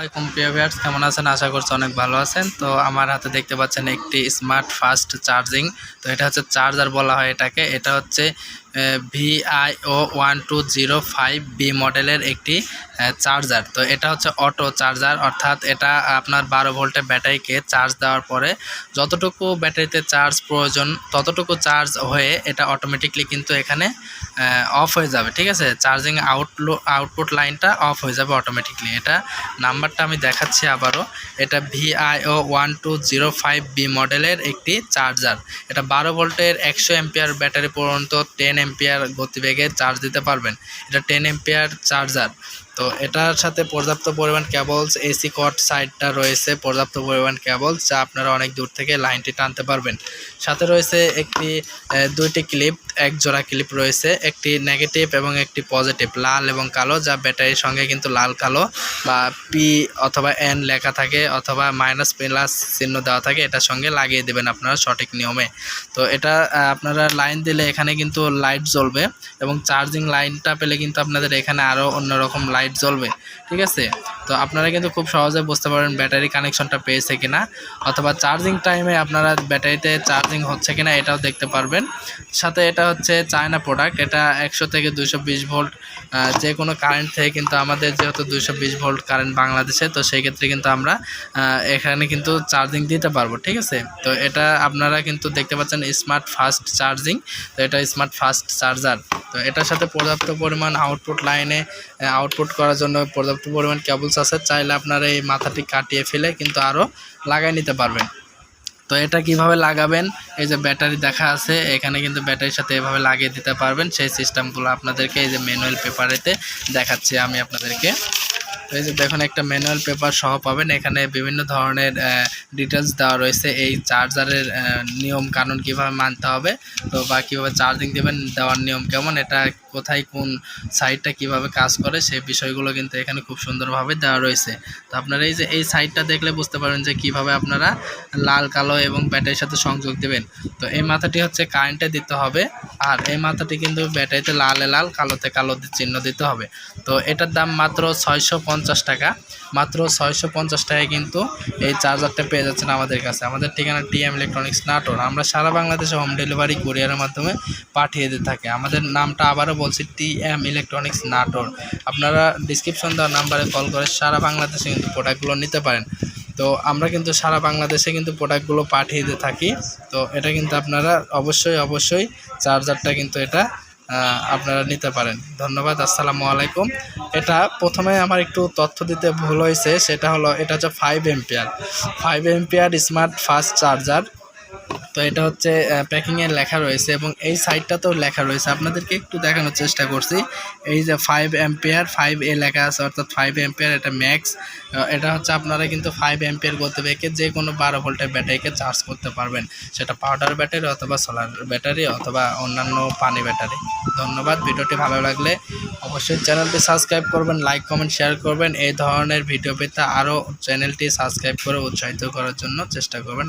আসসালামাইকুম প্রিয় ভিয়ার্স কেমন আছেন? আশা করছি অনেক ভালো আছেন। তো আমার হাতে দেখতে পাচ্ছেন একটি স্মার্ট ফাস্ট চার্জিং তো এটা হচ্ছে চার্জার বলা হয় এটাকে। এটা হচ্ছে VIO one two zero five B মডেলের একটি চার্জার তো এটা হচ্ছে অটো চার্জার অর্থাৎ এটা আপনার বারো ভোল্টের ব্যাটারিকে চার্জ দেওয়ার পরে যতটুকু ব্যাটারিতে চার্জ প্রয়োজন, ততটুকু চার্জ হয়ে এটা অটোমেটিকলি কিন্তু এখানে অফ হয়ে যাবে, ঠিক আছে? চার্জিং আউটলো আউটপুট লাইনটা অফ হয়ে যাবে অটোমেটিকলি এটা নাম্বারটা আমি দেখাচ্ছি আবারও। এটা VIO one two zero five B মডেলের একটি চার্জার এটা বারো ভোল্টের একশো এমপিয়ার ব্যাটারি পর্যন্ত টেন এমপিয়ার গতিবেগে চার্জ দিতে পারবেন। এটা টেন এম্পিয়ার চার্জার তো এটার সাথে পর্যাপ্ত পরিমাণ কেবলস এসি কট সাইডটা রয়েছে, পর্যাপ্ত পরিমাণ কেবলস যা আপনারা অনেক দূর থেকে লাইনটি টানতে পারবেন। সাথে রয়েছে একটি দুইটি ক্লিপ এক জোড়া ক্লিপ রয়েছে, একটি নেগেটিভ এবং একটি পজিটিভ লাল এবং কালো, যা ব্যাটারির সঙ্গে কিন্তু লাল কালো বা পি অথবা এন লেখা থাকে অথবা মাইনাস প্লাস চিহ্ন দেওয়া থাকে, এটার সঙ্গে লাগিয়ে দেবেন আপনারা সঠিক নিয়মে। তো এটা আপনারা লাইন দিলে এখানে কিন্তু লাইট জ্বলবে এবং চার্জিং লাইনটা পেলে কিন্তু আপনাদের এখানে আরও অন্যরকম লাইট জ্বলবে, ঠিক আছে? তো আপনারা কিন্তু খুব সহজে বুঝতে পারবেন ব্যাটারি কানেকশনটা পেয়েছে কিনা, অথবা চার্জিং টাইমে আপনারা ব্যাটারিতে চার্জিং হচ্ছে কিনা এটাও দেখতে পারবেন। সাথে এটা হচ্ছে চায়না প্রোডাক্ট, এটা একশো থেকে দুশো ভোল্ট যে কোনো কারেন্ট থেকে কিন্তু আমাদের যেহেতু দুশো ভোল্ট কারেন্ট বাংলাদেশে, তো সেই ক্ষেত্রে কিন্তু আমরা এখানে কিন্তু চার্জিং দিতে পারব, ঠিক আছে? তো এটা আপনারা কিন্তু দেখতে পাচ্ছেন স্মার্ট ফাস্ট চার্জিং, তো এটা স্মার্ট ফাস্ট চার্জার। তো এটার সাথে পর্যাপ্ত পরিমাণ আউটপুট লাইনে আউটপুট করার জন্য পর্যাপ্ত পরিমাণ কেবলস আছে, চাইলে আপনারা এই মাথাটি কাটিয়ে ফেলে কিন্তু আরও লাগাই নিতে পারবেন। তো এটা কীভাবে লাগাবেন? এই যে ব্যাটারি দেখা আছে, এখানে কিন্তু ব্যাটারির সাথে এভাবে লাগিয়ে দিতে পারবেন। সেই সিস্টেমগুলো আপনাদেরকে এই যে ম্যানুয়াল পেপারেতে দেখাচ্ছি আমি আপনাদেরকে। তো এই যে দেখুন, একটা ম্যানুয়াল পেপার সহ পাবেন। এখানে বিভিন্ন ধরনের ডিটেলস দেওয়া রয়েছে। এই চার্জারের নিয়ম কানুন কীভাবে মানতে হবে, তো বা কীভাবে চার্জিং দেবেন, দেওয়ার নিয়ম কেমন, এটা কোথায় কোন সাইডটা কীভাবে কাজ করে, সেই বিষয়গুলো কিন্তু এখানে খুব সুন্দরভাবে দেওয়া রয়েছে। তো আপনারা এই যে, এই সাইডটা দেখলে বুঝতে পারবেন যে কীভাবে আপনারা লাল, কালো এবং ব্যাটারির সাথে সংযোগ দেবেন। তো এই মাথাটি হচ্ছে কারেন্টে দিতে হবে, আর এই মাথাটি কিন্তু ব্যাটারিতে লালে লাল, কালোতে কালো চিহ্ন দিতে হবে। তো এটার দাম মাত্র ছয়শো পঞ্চাশ টাকা। মাত্র ছয়শো পঞ্চাশ টাকায় কিন্তু এই চার্জারটা পেয়ে যাচ্ছেন আমাদের কাছে। আমাদের ঠিকানা টিএম ইলেকট্রনিক্স নাটোর। আমরা সারা বাংলাদেশে হোম ডেলিভারি কুরিয়ারের মাধ্যমে পাঠিয়ে দিয়ে থাকি। আমাদের নামটা আবারও বলছি টি এম ইলেকট্রনিক্স নাটোর আপনারা ডিসক্রিপশন দেওয়ার নাম্বারে কল করে সারা বাংলাদেশে কিন্তু প্রোডাক্টগুলো নিতে পারেন। তো আমরা কিন্তু সারা বাংলাদেশে কিন্তু প্রোডাক্টগুলো পাঠিয়ে দিয়ে থাকি। তো এটা কিন্তু আপনারা অবশ্যই অবশ্যই চার্জারটা কিন্তু এটা আপনারা নিতে পারেন। ধন্যবাদ, আসসালামু আলাইকুম। এটা প্রথমে আমার একটু তথ্য দিতে ভুল হয়েছে, সেটা হলো এটা হচ্ছে five ampere five ampere smart fast charger তো এটা হচ্ছে প্যাকিংয়ে লেখা রয়েছে এবং এই সাইডটাতেও লেখা রয়েছে। আপনাদেরকে একটু দেখানোর চেষ্টা করছি। এই যে ফাইভ এম্পিয়ার ফাইভ এ লেখা আছে, অর্থাৎ ফাইভ এম্পিয়ার এটা ম্যাক্স এটা হচ্ছে আপনারা কিন্তু ফাইভ এম্পিয়ার গতিবেগে যে কোনো বারো ভোল্টের ব্যাটারিকে চার্জ করতে পারবেন। সেটা পাউডার ব্যাটারি অথবা সোলার ব্যাটারি অথবা অন্যান্য পানি ব্যাটারি ধন্যবাদ। ভিডিওটি ভালো লাগলে অবশ্যই চ্যানেলটি সাবস্ক্রাইব করবেন লাইক কমেন্ট শেয়ার করবেন। এই ধরনের ভিডিও পেতে আরও চ্যানেলটি সাবস্ক্রাইব করে উৎসাহিত করার জন্য চেষ্টা করবেন।